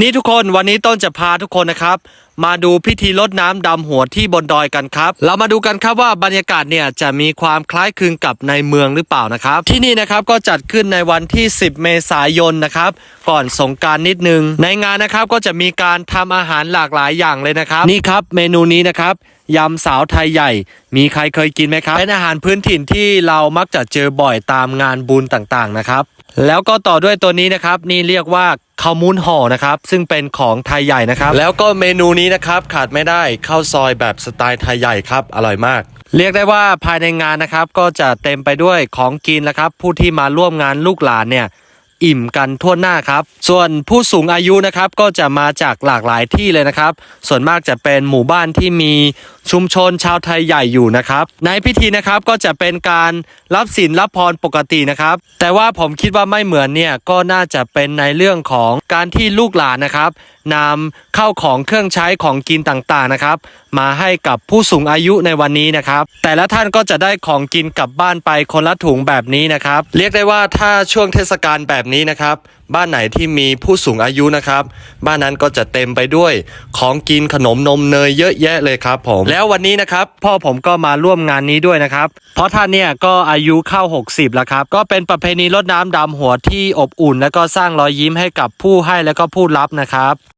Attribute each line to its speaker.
Speaker 1: นี่ทุกคนวันนี้ต้นจะพาทุกคนนะครับ มาดูพิธีลดน้ำดำหัวที่บนดอยกันครับ เรามาดูกันครับว่าบรรยากาศเนี่ยจะมีความคล้ายคลึงกับในเมืองหรือเปล่านะครับ ที่นี่นะครับก็จัดขึ้นในวันที่ 10 เมษายนนะครับ ก่อนสงการนิดนึง ในงานนะครับก็จะมีการทำอาหารหลากหลายอย่างเลยนะครับ นี่ครับเมนูนี้นะครับ ยำสาวไทยใหญ่ มีใครเคยกินไหมครับ เป็นอาหารพื้นถิ่นที่เรามักจะเจอบ่อยตามงานบุญต่างๆนะครับ แล้วก็ต่อด้วยตัวนี้นะครับ นี่เรียกว่าข้าวมุ้นห่อนะครับ ซึ่งเป็นของไทยใหญ่นะครับ แล้วก็เมนูนี้นะครับขาดไม่ได้ข้าวซอยแบบสไตล์ไทยใหญ่ครับ อร่อยมาก เรียกได้ว่าภายในงานนะครับก็จะเต็มไปด้วยของกินแล้วครับ ผู้ที่มาร่วมงานลูกหลานเนี่ย อิ่มกันทั่วหน้าครับ ส่วนผู้สูงอายุนะครับก็จะมาจากหลากหลายที่เลยนะครับ ส่วนมากจะเป็นหมู่บ้านที่มีชุมชนชาวไทยใหญ่อยู่นะครับ ในพิธีนะครับก็จะเป็นการรับศีลรับพรปกตินะครับ แต่ว่าผมคิดว่าไม่เหมือนเนี่ยก็น่าจะเป็นในเรื่องของการที่ลูกหลานนะครับ นำเข้าของเครื่องใช้ของกินต่างๆนะครับ มาให้กับผู้สูงอายุในวันนี้นะครับ แต่ละท่านก็จะได้ของกินกลับบ้านไปคนละถุงแบบนี้นะครับ เรียกได้ว่าถ้าช่วงเทศกาลแบบนี้นะครับ บ้านไหนที่มีผู้สูงอายุนะครับ บ้านนั้นก็จะเต็มไปด้วยของกินขนมนมเนยเยอะแยะเลยครับผมแล้ววันนี้นะครับพ่อผมก็มาร่วมงานนี้ด้วยนะครับ เพราะท่านเนี่ยก็อายุเข้า 60 แล้วครับ ก็เป็นประเพณีรดน้ำดำหัวที่อบอุ่น และก็สร้างรอยยิ้มให้กับผู้ให้และก็ผู้รับนะครับ